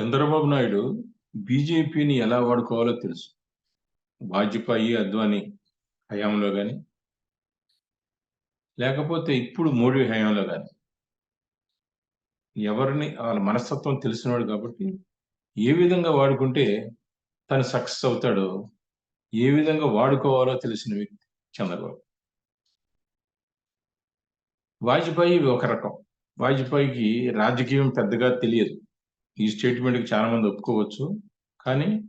చంద్రబాబు నాయుడు బీజేపీని ఎలా వాడుకోవాలో తెలుసు. వాజ్పేయి అద్వానీ హయాంలో కానీ లేకపోతే ఇప్పుడు మోడీ హయాంలో కానీ ఎవరిని వాళ్ళ మనస్తత్వం తెలిసినవాడు కాబట్టి ఏ విధంగా వాడుకుంటే తను సక్సెస్ అవుతాడో ఏ విధంగా వాడుకోవాలో తెలిసిన వ్యక్తి చంద్రబాబు. వాజ్పేయి ఒక రకం. వాజ్పేయికి రాజకీయం పెద్దగా తెలియదు. ఈ స్టేట్మెంట్కి చాలా మంది ఒప్పుకోవచ్చు. కానీ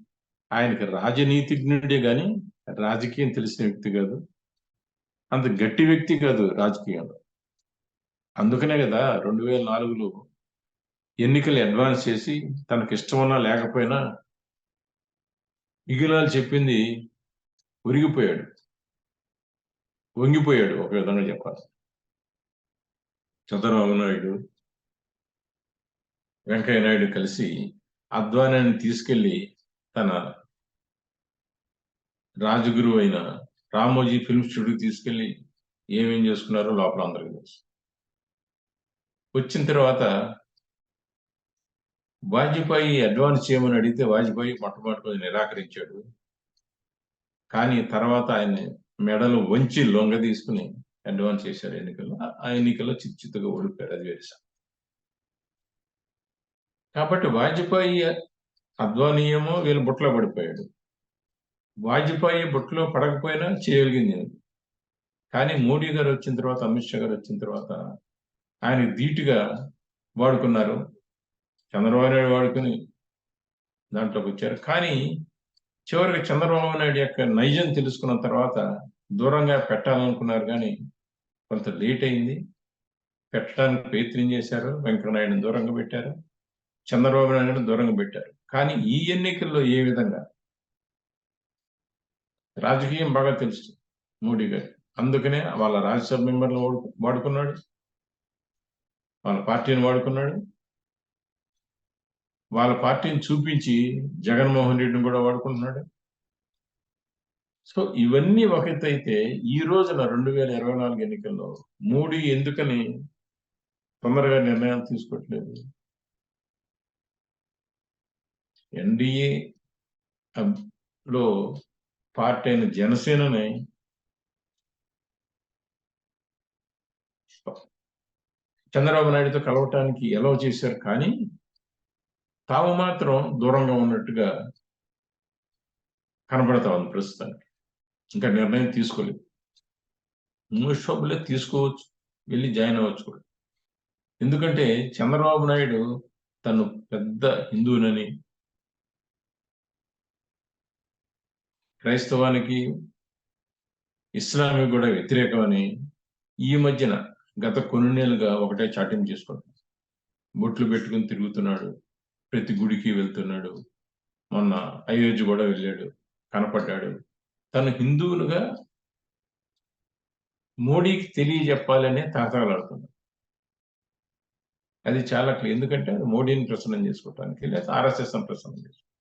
ఆయనకి రాజనీతిజ్ఞుడే కానీ రాజకీయం తెలిసిన వ్యక్తి కాదు. అంత గట్టి వ్యక్తి కాదు రాజకీయంలో. అందుకనే కదా రెండు వేల నాలుగులో ఎన్నికలు అడ్వాన్స్ చేసి తనకు ఇష్టమన్నా లేకపోయినా మిగిలాలు చెప్పింది ఒరిగిపోయాడు వంగిపోయాడు. ఒక విధంగా చెప్పాలి. చంద్రబాబు నాయుడు వెంకయ్య నాయుడు కలిసి అద్వానాన్ని తీసుకెళ్ళి తన రాజగురు అయిన రామోజీ ఫిల్మ్ స్టూడియో తీసుకెళ్ళి ఏమేం చేసుకున్నారో లోపల అందరికీ తెలుసు. వచ్చిన తర్వాత వాజ్పేయి అడ్వాన్స్ చేయమని అడిగితే వాజ్పేయి మొట్టమొదటి నిరాకరించాడు. కానీ తర్వాత ఆయన మెడలు వంచి లొంగ తీసుకుని అడ్వాన్స్ చేశారు ఎన్నికల్లో. ఆ ఎన్నికల్లో చిత్తుగా ఓడిపోయారు అది వేరే కాబట్టి వాజ్పేయి అధ్వానీయమో వీళ్ళు బుట్టలో పడిపోయాడు. వాజ్పేయి బుట్టలో పడకపోయినా చేయగలిగింది కానీ మోడీ గారు వచ్చిన తర్వాత అమిత్ షా గారు వచ్చిన తర్వాత ఆయన ధీటుగా వాడుకున్నారు. చంద్రబాబు నాయుడు వాడుకుని దాంట్లోకి వచ్చారు. కానీ చివరికి చంద్రబాబు నాయుడు యొక్క నైజం తెలుసుకున్న తర్వాత దూరంగా పెట్టాలనుకున్నారు కానీ కొంత లేట్ అయింది. పెట్టడానికి ప్రయత్నం చేశారు. వెంకటనాయుడిని దూరంగా పెట్టారు. చంద్రబాబు నాయుడు దూరంగా పెట్టారు. కానీ ఈ ఎన్నికల్లో ఏ విధంగా? రాజకీయం బాగా తెలుసు మోడీ గారు. అందుకనే వాళ్ళ రాజ్యసభ మెంబర్లు వాడుకున్నాడు. వాళ్ళ పార్టీని వాడుకున్నాడు. వాళ్ళ పార్టీని చూపించి జగన్మోహన్ రెడ్డిని కూడా వాడుకుంటున్నాడు. సో ఇవన్నీ ఒక ఈ రోజున రెండు వేల ఇరవై నాలుగు ఎన్నికల్లో మోడీ ఎందుకని తొందరగా నిర్ణయాలు తీసుకోవట్లేదు? ఎన్డీఏ లో పార్టీ అయిన జనసేనని చంద్రబాబు నాయుడుతో కలవటానికి ఎలా చేశారు కానీ తాము మాత్రం దూరంగా ఉన్నట్టుగా కనబడతా ఉంది ప్రస్తుతానికి. ఇంకా నిర్ణయం తీసుకోలేదు. మూడు తీసుకోవచ్చు వెళ్ళి జాయిన్ అవ్వచ్చు కూడా. ఎందుకంటే చంద్రబాబు నాయుడు తను పెద్ద హిందువునని క్రైస్తవానికి ఇస్లామిక్ కూడా వ్యతిరేకమని ఈ మధ్యన గత కొన్ని నెలలుగా ఒకటే చాటింపు చేసుకుంటున్నాడు. బొట్లు పెట్టుకుని తిరుగుతున్నాడు ప్రతి గుడికి వెళ్తున్నాడు. మొన్న అయోధ్య కూడా వెళ్ళాడు కనపడ్డాడు. తను హిందువులుగా మోడీకి తెలియజెప్పాలనే తాతలాడుతున్నాడు అది చాలా ఎందుకంటే మోడీని ప్రసన్నం చేసుకోవటానికి లేదా ఆర్ఎస్ఎస్ ప్రసన్నం చేసుకోవడానికి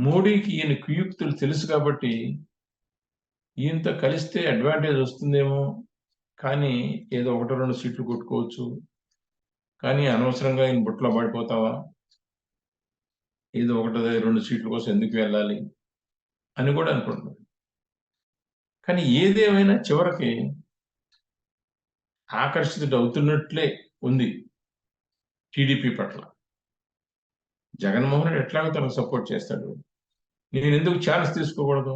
మోడీకి ఈయన కుయుక్తులు తెలుసు కాబట్టి ఈయనతో కలిస్తే అడ్వాంటేజ్ వస్తుందేమో. కానీ ఏదో ఒకటి రెండు సీట్లు కొట్టుకోవచ్చు. కానీ అనవసరంగా ఈయన బుట్టలో పడిపోతావా? ఏదో ఒకటి రెండు సీట్ల కోసం ఎందుకు వెళ్ళాలి? అని కూడా అనుకుంటున్నాడు. కానీ ఏదేమైనా చివరికి ఆకర్షితుడు అవుతున్నట్లే ఉంది టీడీపీ పట్ల. జగన్మోహన్ రెడ్డి ఎట్లాగో తనకు సపోర్ట్ చేస్తాడు. నేను ఎందుకు ఛాన్స్ తీసుకోకూడదు?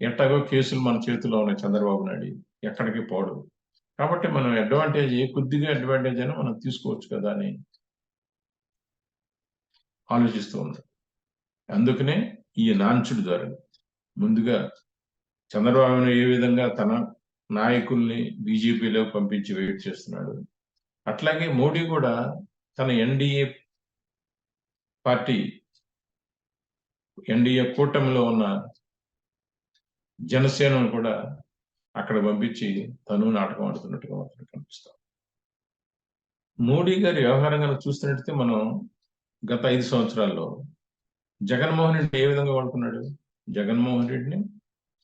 ఎట్టాగో కేసులు మన చేతిలో ఉన్నాయి చంద్రబాబు నాయుడు. ఎక్కడికి పోడు. కాబట్టి మనం అడ్వాంటేజ్ ఏ కొద్దిగా అడ్వాంటేజ్ అయినా మనం తీసుకోవచ్చు కదా అని ఆలోచిస్తూ ఉంది అందుకనే ఈ నాంచుడు ద్వారా ముందుగా చంద్రబాబును ఏ విధంగా తన నాయకుల్ని బీజేపీలో పంపించి వెయిట్ చేస్తున్నాడు. అట్లాగే మోడీ కూడా తన ఎన్డీఏ పార్టీ ఎన్డీఏ కూటమిలో ఉన్న జనసేనను కూడా అక్కడ పంపించి తను నాటకం ఆడుతున్నట్టుగా మాత్రం కనిపిస్తాం మోడీ గారి వ్యవహారం కనుక చూస్తున్నట్టయితే మనం గత ఐదు సంవత్సరాల్లో జగన్మోహన్ రెడ్డి ఏ విధంగా వాడుకున్నాడు? జగన్మోహన్ రెడ్డిని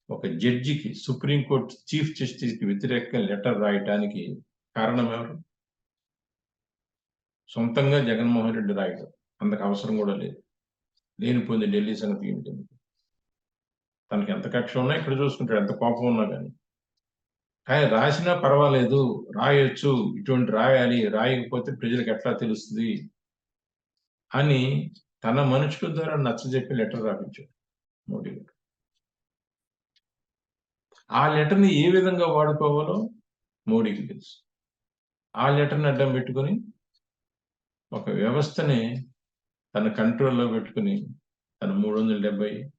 ఒక జడ్జికి సుప్రీంకోర్టు చీఫ్ జస్టిస్కి వ్యతిరేకంగా లెటర్ రాయటానికి కారణం ఎవరు? సొంతంగా జగన్మోహన్ రెడ్డి రాయడం అంతకు అవసరం కూడా లేదు. లేనిపోయింది ఢిల్లీ సంగతి ఏమిటి? తనకి ఎంత కక్ష ఉన్నా ఇక్కడ చూసుకుంటాడు ఎంత కోపం ఉన్నా కానీ. కానీ రాసినా పర్వాలేదు రాయొచ్చు ఇటువంటి రాయాలి రాయకపోతే ప్రజలకు ఎట్లా తెలుస్తుంది? అని తన మనుషుల ద్వారా నచ్చజెప్పి లెటర్ రాపించాడు మోడీ గారు. ఆ లెటర్ని ఏ విధంగా వాడుకోవాలో మోడీకి తెలుసు. ఆ లెటర్ని అడ్డం పెట్టుకొని ఒక వ్యవస్థని తన కంట్రోల్లో పెట్టుకుని తన మూడు వందల డెబ్బై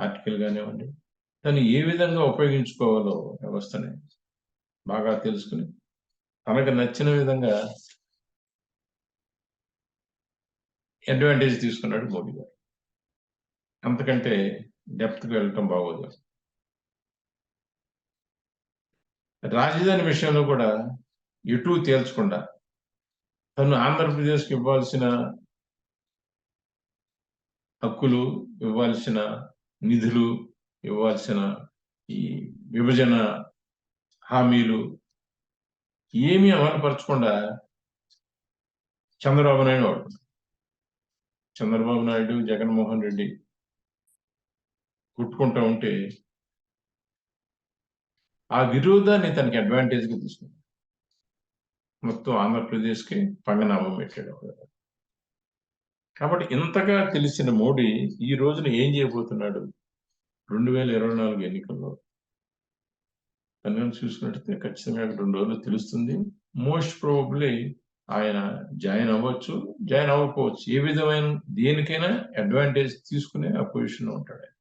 ఆర్టికల్ కానివ్వండి తను ఏ విధంగా ఉపయోగించుకోవాలో వ్యవస్థని బాగా తెలుసుకుని తనకు నచ్చిన విధంగా అడ్వాంటేజ్ తీసుకున్నాడు మోడీ గారు. అంతకంటే డెప్త్కి వెళ్ళటం బాగోదు. రాజధాని విషయంలో కూడా ఎటు తేల్చకుండా తను ఆంధ్రప్రదేశ్కి ఇవ్వాల్సిన హక్కులు ఇవ్వాల్సిన నిధులు ఇవ్వాల్సిన ఈ విభజన హామీలు ఏమీ అమలుపరచకుండా చంద్రబాబు నాయుడు వాడు. చంద్రబాబు నాయుడు జగన్మోహన్ రెడ్డి కుట్టుకుంటూ ఉంటే ఆ విరోధాన్ని తనకి అడ్వాంటేజ్గా తీసుకుంది. మొత్తం ఆంధ్రప్రదేశ్కి పంగనామం పెట్టాడు. కాబట్టి ఇంతగా తెలిసిన మోడీ ఈ రోజున ఏం చేయబోతున్నాడు? రెండు వేల ఇరవై నాలుగు ఎన్నికల్లో కనుక చూసుకున్నట్లయితే ఖచ్చితంగా రెండు రోజులు తెలుస్తుంది. మోస్ట్ ప్రాబబ్లీ ఆయన జాయిన్ అవ్వచ్చు. జాయిన్ అవ్వకపోవచ్చు. ఏ విధమైన దేనికైనా అడ్వాంటేజ్ తీసుకునే ఆ పొజిషన్లో ఉంటాడు